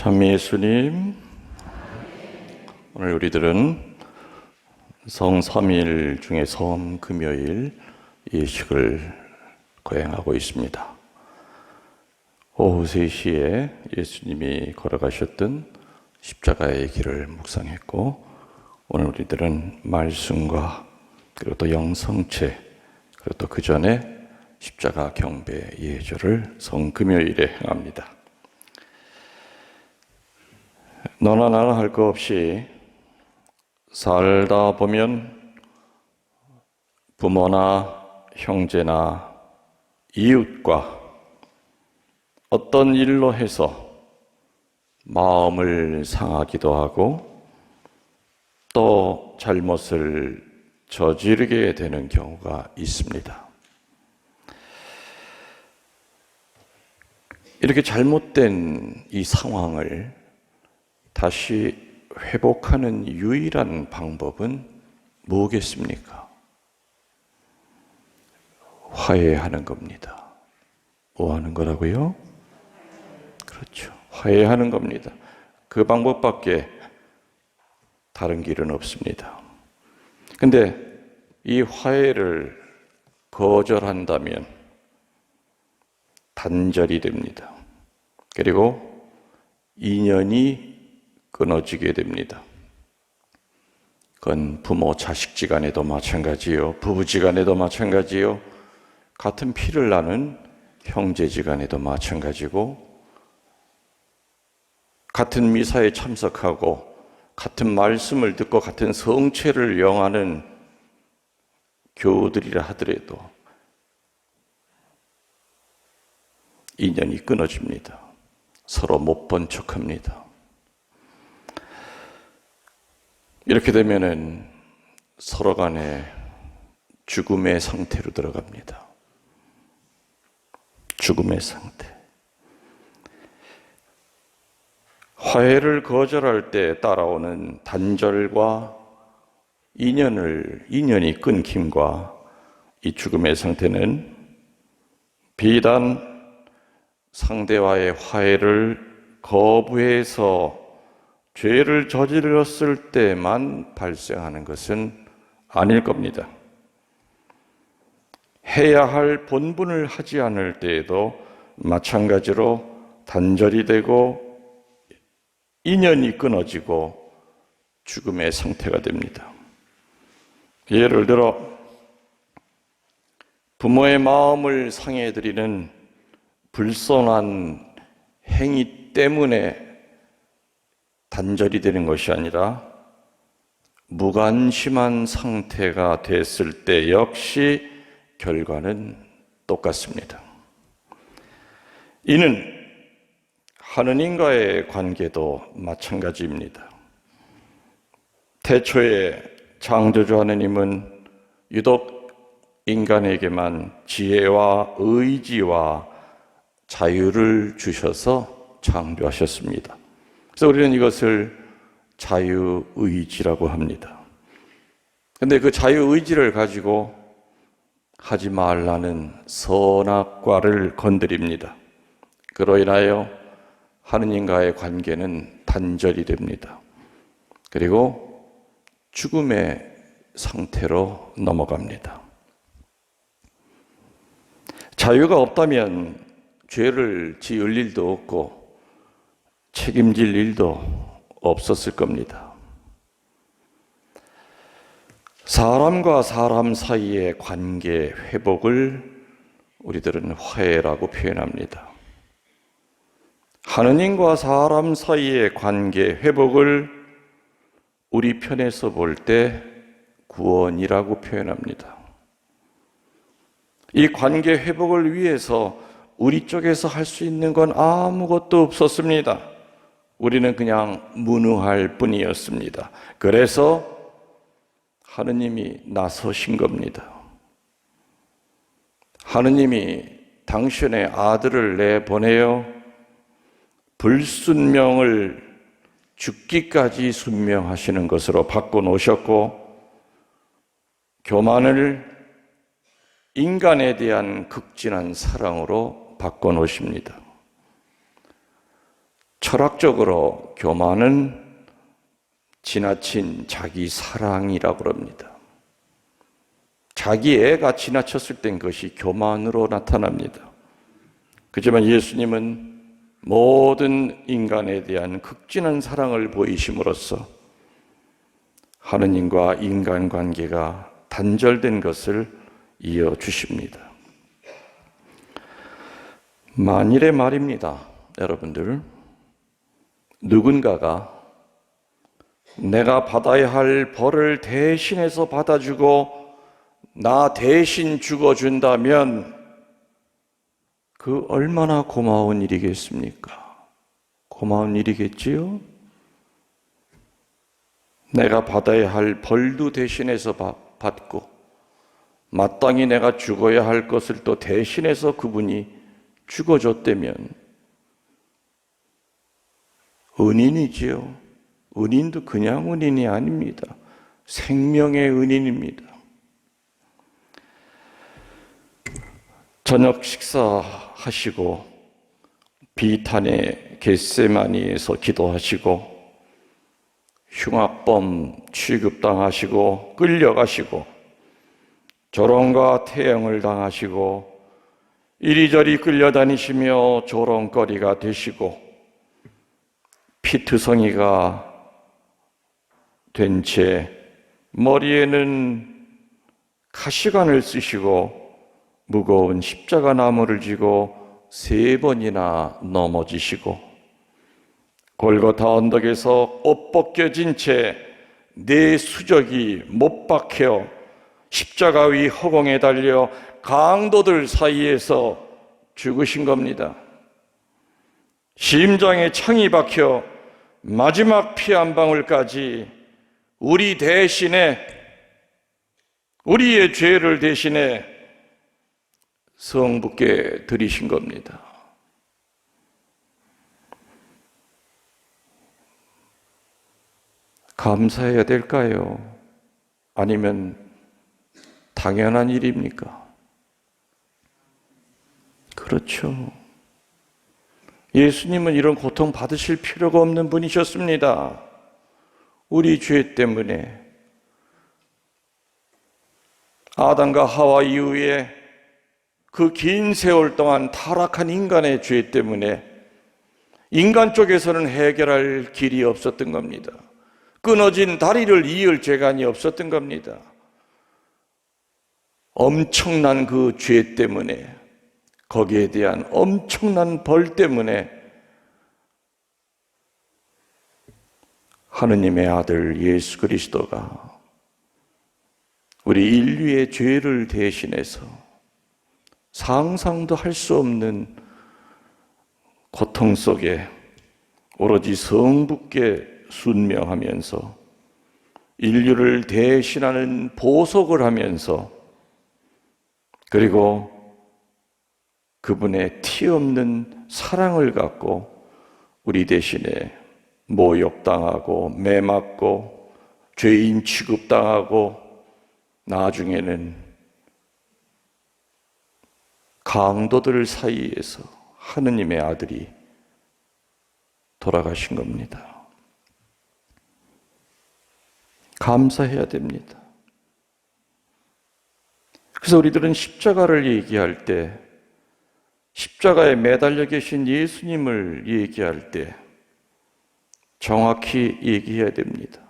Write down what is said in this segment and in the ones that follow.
참 예수님, 오늘 우리들은 성 3일 중에 섬 금요일 예식을 거행하고 있습니다. 오후 3시에 예수님이 걸어가셨던 십자가의 길을 묵상했고, 오늘 우리들은 말씀과 그리고 또 영성체, 그리고 또 그 전에 십자가 경배 예절을 성금요일에 행합니다. 너나 나나 할 거 없이 살다 보면 부모나 형제나 이웃과 어떤 일로 해서 마음을 상하기도 하고 또 잘못을 저지르게 되는 경우가 있습니다. 이렇게 잘못된 이 상황을 다시 회복하는 유일한 방법은 뭐겠습니까? 화해하는 겁니다. 뭐 하는 거라고요? 그렇죠. 화해하는 겁니다. 그 방법밖에 다른 길은 없습니다. 근데 이 화해를 거절한다면 단절이 됩니다. 그리고 인연이 끊어지게 됩니다. 그건 부모 자식 지 간에도 마찬가지요. 부부 지 간에도 마찬가지요. 같은 피를 나는 형제 지 간에도 마찬가지고 같은 미사에 참석하고 같은 말씀을 듣고 같은 성체를 영하는 교우들이라 하더라도 인연이 끊어집니다. 서로 못 본 척합니다. 이렇게 되면은 서로 간에 죽음의 상태로 들어갑니다. 죽음의 상태. 화해를 거절할 때 따라오는 단절과 인연을, 인연이 끊김과 이 죽음의 상태는 비단 상대와의 화해를 거부해서 죄를 저질렀을 때만 발생하는 것은 아닐 겁니다. 해야 할 본분을 하지 않을 때에도 마찬가지로 단절이 되고 인연이 끊어지고 죽음의 상태가 됩니다. 예를 들어 부모의 마음을 상해드리는 불손한 행위 때문에 단절이 되는 것이 아니라 무관심한 상태가 됐을 때 역시 결과는 똑같습니다. 이는 하느님과의 관계도 마찬가지입니다. 태초에 창조주 하느님은 유독 인간에게만 지혜와 의지와 자유를 주셔서 창조하셨습니다. 그래서 우리는 이것을 자유의지라고 합니다. 근데 그 자유의지를 가지고 하지 말라는 선악과를 건드립니다. 그로 인하여 하느님과의 관계는 단절이 됩니다. 그리고 죽음의 상태로 넘어갑니다. 자유가 없다면 죄를 지을 일도 없고 책임질 일도 없었을 겁니다. 사람과 사람 사이의 관계 회복을 우리들은 화해라고 표현합니다. 하느님과 사람 사이의 관계 회복을 우리 편에서 볼 때 구원이라고 표현합니다. 이 관계 회복을 위해서 우리 쪽에서 할 수 있는 건 아무것도 없었습니다. 우리는 그냥 무능할 뿐이었습니다. 그래서 하느님이 나서신 겁니다. 하느님이 당신의 아들을 내보내어 불순명을 죽기까지 순명하시는 것으로 바꿔놓으셨고, 교만을 인간에 대한 극진한 사랑으로 바꿔놓으십니다. 철학적으로 교만은 지나친 자기 사랑이라고 그럽니다. 자기 애가 지나쳤을 땐 그것이 교만으로 나타납니다. 그렇지만 예수님은 모든 인간에 대한 극진한 사랑을 보이심으로써 하느님과 인간 관계가 단절된 것을 이어 주십니다. 만일의 말입니다. 여러분들. 누군가가 내가 받아야 할 벌을 대신해서 받아주고 나 대신 죽어준다면 그 얼마나 고마운 일이겠습니까? 고마운 일이겠지요? 내가 받아야 할 벌도 대신해서 받고 마땅히 내가 죽어야 할 것을 또 대신해서 그분이 죽어줬다면 은인이지요. 은인도 그냥 은인이 아닙니다. 생명의 은인입니다. 저녁 식사하시고 비탄의 겟세마니에서 기도하시고 흉악범 취급당하시고 끌려가시고 조롱과 태형을 당하시고 이리저리 끌려다니시며 조롱거리가 되시고 피투성이가 된 채 머리에는 가시관을 쓰시고 무거운 십자가 나무를 쥐고 세 번이나 넘어지시고 골고타 언덕에서 옷 벗겨진 채 내 수적이 못 박혀 십자가 위 허공에 달려 강도들 사이에서 죽으신 겁니다. 심장에 창이 박혀 마지막 피 한 방울까지 우리 대신에 우리의 죄를 대신에 성부께 드리신 겁니다. 감사해야 될까요? 아니면 당연한 일입니까? 그렇죠. 예수님은 이런 고통 받으실 필요가 없는 분이셨습니다. 우리 죄 때문에 아담과 하와 이후에 그 긴 세월 동안 타락한 인간의 죄 때문에 인간 쪽에서는 해결할 길이 없었던 겁니다. 끊어진 다리를 이을 재간이 없었던 겁니다. 엄청난 그 죄 때문에 거기에 대한 엄청난 벌 때문에 하느님의 아들 예수 그리스도가 우리 인류의 죄를 대신해서 상상도 할 수 없는 고통 속에 오로지 성부께 순명하면서 인류를 대신하는 보석을 하면서 그리고 그분의 티 없는 사랑을 갖고 우리 대신에 모욕당하고 매맞고 죄인 취급당하고 나중에는 강도들 사이에서 하느님의 아들이 돌아가신 겁니다. 감사해야 됩니다. 그래서 우리들은 십자가를 얘기할 때 십자가에 매달려 계신 예수님을 얘기할 때 정확히 얘기해야 됩니다.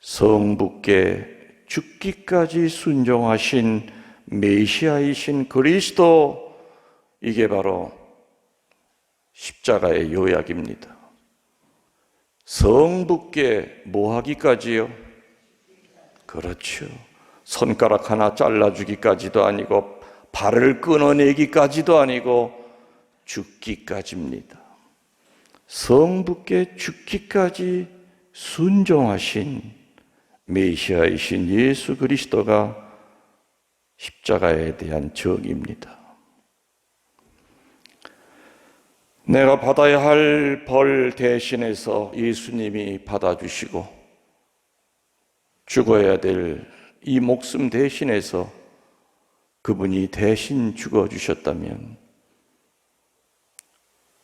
성부께 죽기까지 순종하신 메시아이신 그리스도 이게 바로 십자가의 요약입니다. 성부께 뭐 하기까지요? 그렇죠. 손가락 하나 잘라주기까지도 아니고 발을 끊어내기까지도 아니고 죽기까지입니다. 성부께 죽기까지 순종하신 메시아이신 예수 그리스도가 십자가에 대한 정의입니다. 내가 받아야 할 벌 대신해서 예수님이 받아주시고 죽어야 될 이 목숨 대신해서 그분이 대신 죽어주셨다면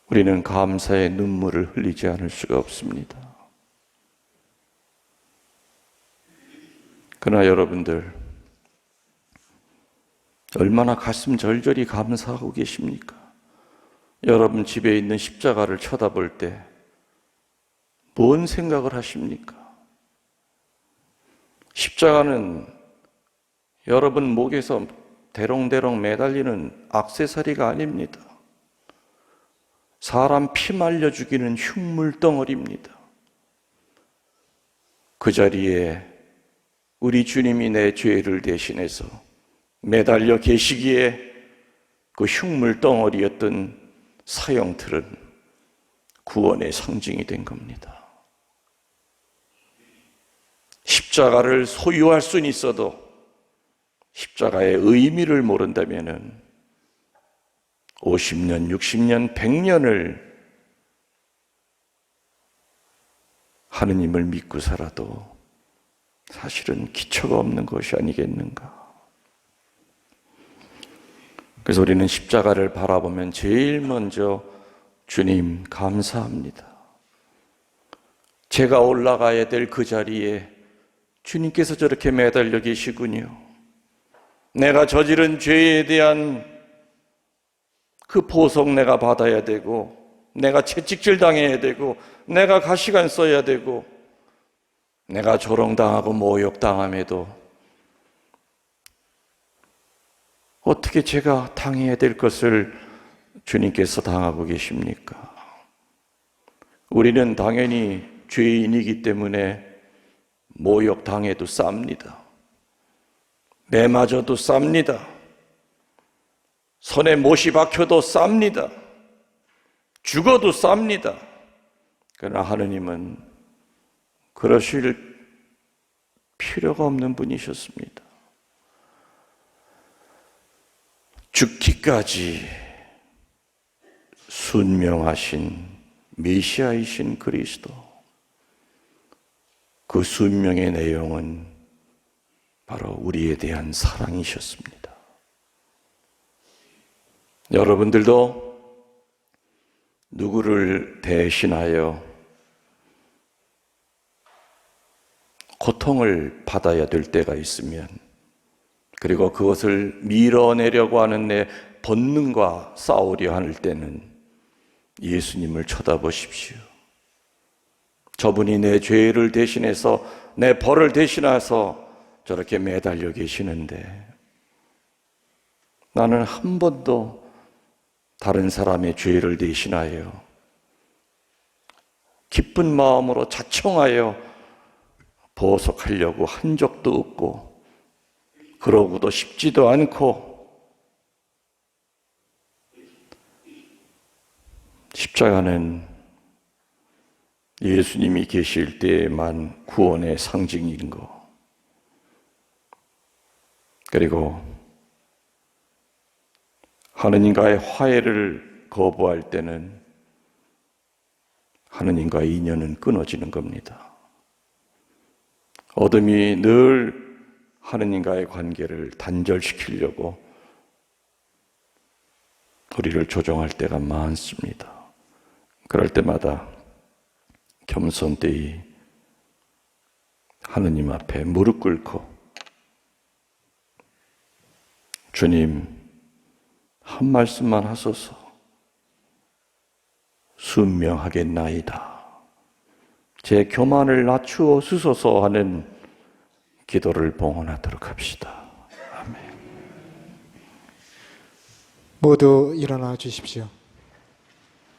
우리는 감사의 눈물을 흘리지 않을 수가 없습니다. 그러나 여러분들, 얼마나 가슴 절절히 감사하고 계십니까? 여러분 집에 있는 십자가를 쳐다볼 때, 뭔 생각을 하십니까? 십자가는 여러분 목에서 대롱대롱 매달리는 악세사리가 아닙니다. 사람 피 말려 죽이는 흉물 덩어리입니다. 그 자리에 우리 주님이 내 죄를 대신해서 매달려 계시기에 그 흉물 덩어리였던 사형틀은 구원의 상징이 된 겁니다. 십자가를 소유할 수는 있어도 십자가의 의미를 모른다면은 50년, 60년, 100년을 하느님을 믿고 살아도 사실은 기초가 없는 것이 아니겠는가. 그래서 우리는 십자가를 바라보면 제일 먼저 주님 감사합니다. 제가 올라가야 될 그 자리에 주님께서 저렇게 매달려 계시군요. 내가 저지른 죄에 대한 그 보석 내가 받아야 되고, 내가 채찍질 당해야 되고, 내가 가시관 써야 되고, 내가 조롱당하고 모욕당함에도 어떻게 제가 당해야 될 것을 주님께서 당하고 계십니까? 우리는 당연히 죄인이기 때문에 모욕 당해도 쌉니다. 매맞아도 쌉니다. 손에 못이 박혀도 쌉니다. 죽어도 쌉니다. 그러나 하느님은 그러실 필요가 없는 분이셨습니다. 죽기까지 순명하신 메시아이신 그리스도. 그 순명의 내용은 바로 우리에 대한 사랑이셨습니다. 여러분들도 누구를 대신하여 고통을 받아야 될 때가 있으면 그리고 그것을 밀어내려고 하는 내 본능과 싸우려 할 때는 예수님을 쳐다보십시오. 저분이 내 죄를 대신해서 내 벌을 대신해서 저렇게 매달려 계시는데 나는 한 번도 다른 사람의 죄를 대신하여 기쁜 마음으로 자청하여 보석하려고 한 적도 없고 그러고도 싶지도 않고 십자가는 예수님이 계실 때만 구원의 상징인 거. 그리고 하느님과의 화해를 거부할 때는 하느님과의 인연은 끊어지는 겁니다. 어둠이 늘 하느님과의 관계를 단절시키려고 우리를 조종할 때가 많습니다. 그럴 때마다 겸손되이 하느님 앞에 무릎 꿇고 주님 한 말씀만 하소서 순명하겠나이다. 제 교만을 낮추어 주소서 하는 기도를 봉헌하도록 합시다. 아멘. 모두 일어나 주십시오.